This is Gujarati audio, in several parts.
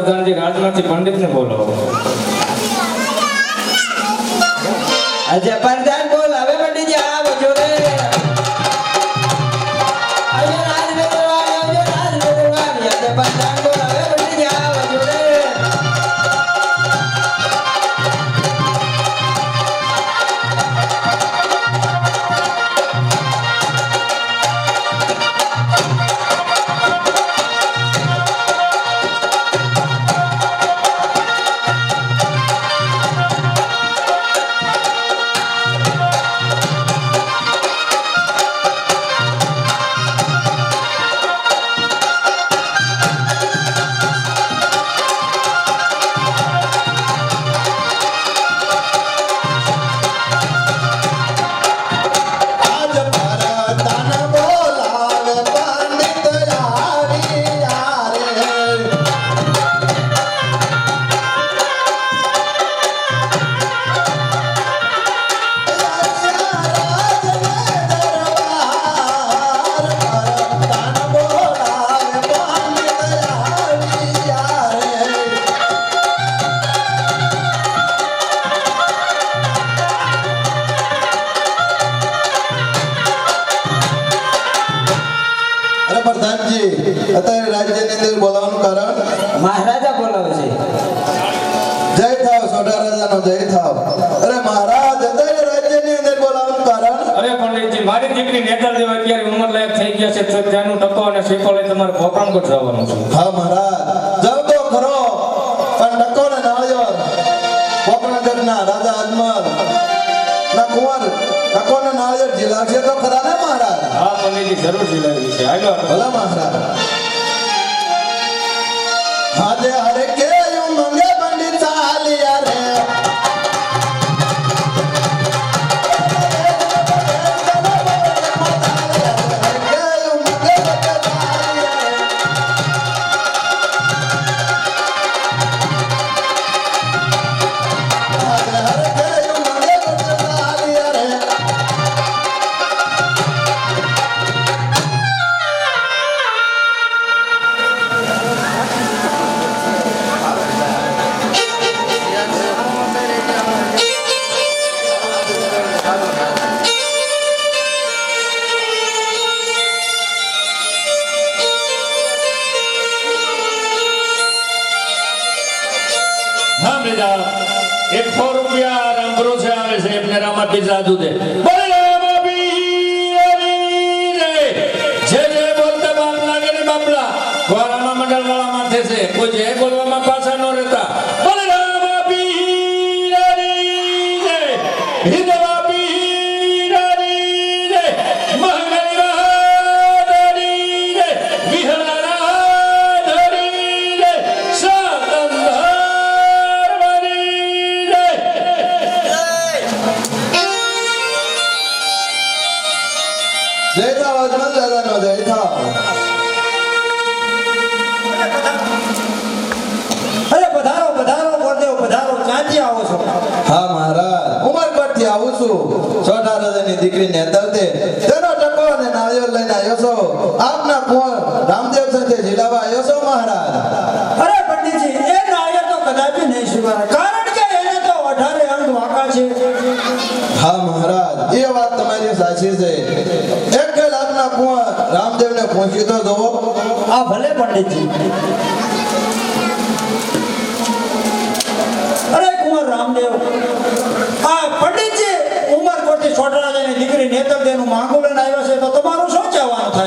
પ્રધાનજી રાજનાથી પંડિતને બોલાવો. આજે પ્રધાન અરે પ્રધાનજી અત્યારે રાજ્યની અંદર બોલાવવાનું કારણ? મહારાજા બોલાવે છે. જય થાવ સોઢા રાજાનો જય થાવ. અરે મહારાજ અત્યારે રાજ્યની અંદર બોલાવવાનું કારણ? અરે પંડિતજી મારી દીકરી નેતર દેવ અત્યારે ઉંમર લાયક થઈ ગયા છે. ત્યાંનું ટકો અને શેકો લઈ તમારે પોકરણકોટ જવાનું છે. હા મહારાજ. જાવ તો ખરો પણ ટકો ને નાળિયેર. પોકરણગઢના રાજા અજમલ. ના કુંવર ટકો ને નાળિયોર જિલ્લા છે તો ખરા ને મહારાજ? પંડિતજી જરૂર જીલાવી છે. આગળ ભલા મહારાજ રાજાની દીકરી ને દર્દે તેનો ટકો અને નાળિયેર લઈને આવ્યો છો. આપના કોણ રામદેવ સાથે જીલાવા આવ્યો છો મહારાજ. અરે પંડિતજી એ નાયર તો કદાપી નહીં સ્વીકારે કારણ કે એને તો અઢારે અંગ વાંકા છે. હા મહારાજ એ વાત તમારી સાચી છે. એક આપના કુંવર રામદેવને પહોંચી તો જુઓ. આ ભલે પંડિતજી.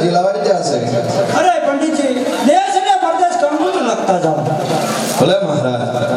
ಜಿಲ್ಲಾ ವಾರಿದ್ಯ ಆಸೆ ಅರೆ ಪಂಡಿತ್ ಜಿ ದೇಶನೇ ಪರದೇಶ ಕಂಡು ಲಗ್ತಾ ಜಾವ ಭಲೆ ಮಹಾರಾಜ್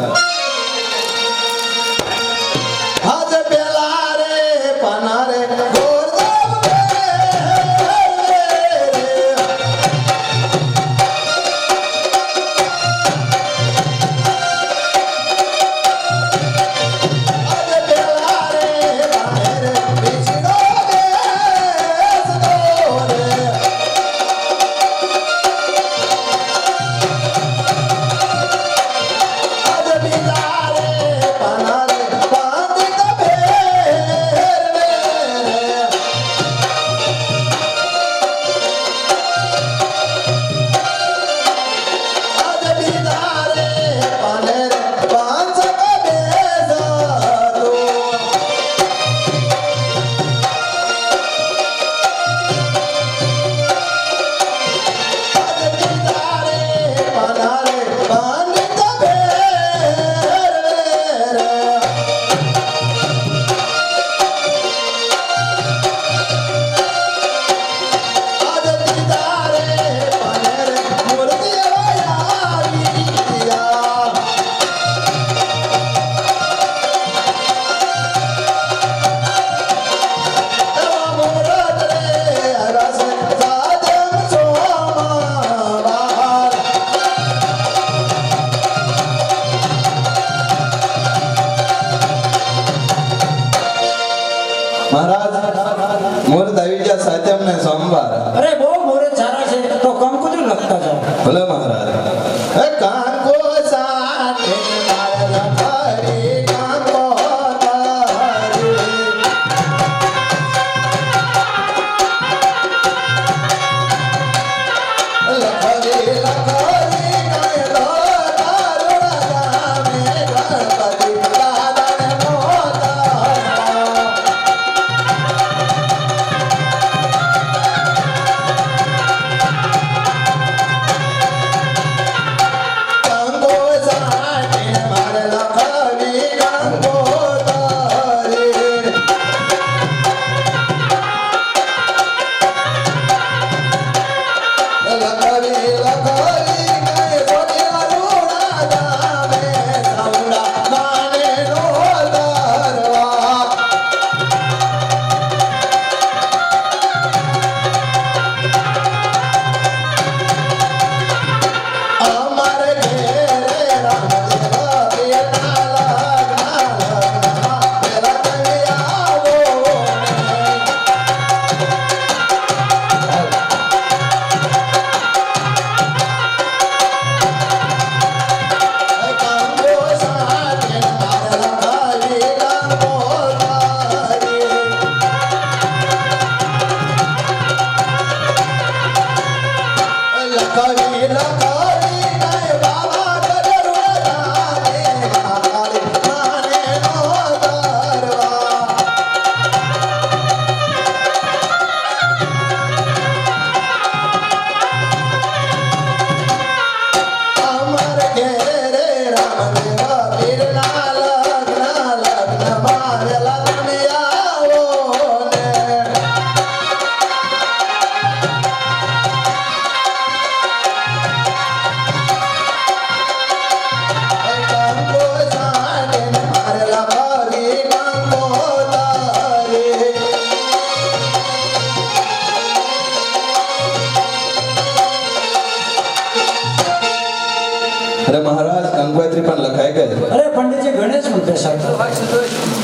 પંડિતજી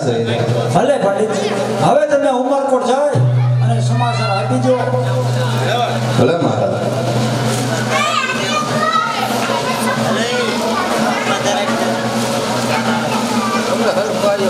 રહ્યા ભલે પંડિતજી હવે તમે ઉમરકોટ જાય અને સમાચાર આપી દો. ભલે મહારાજ.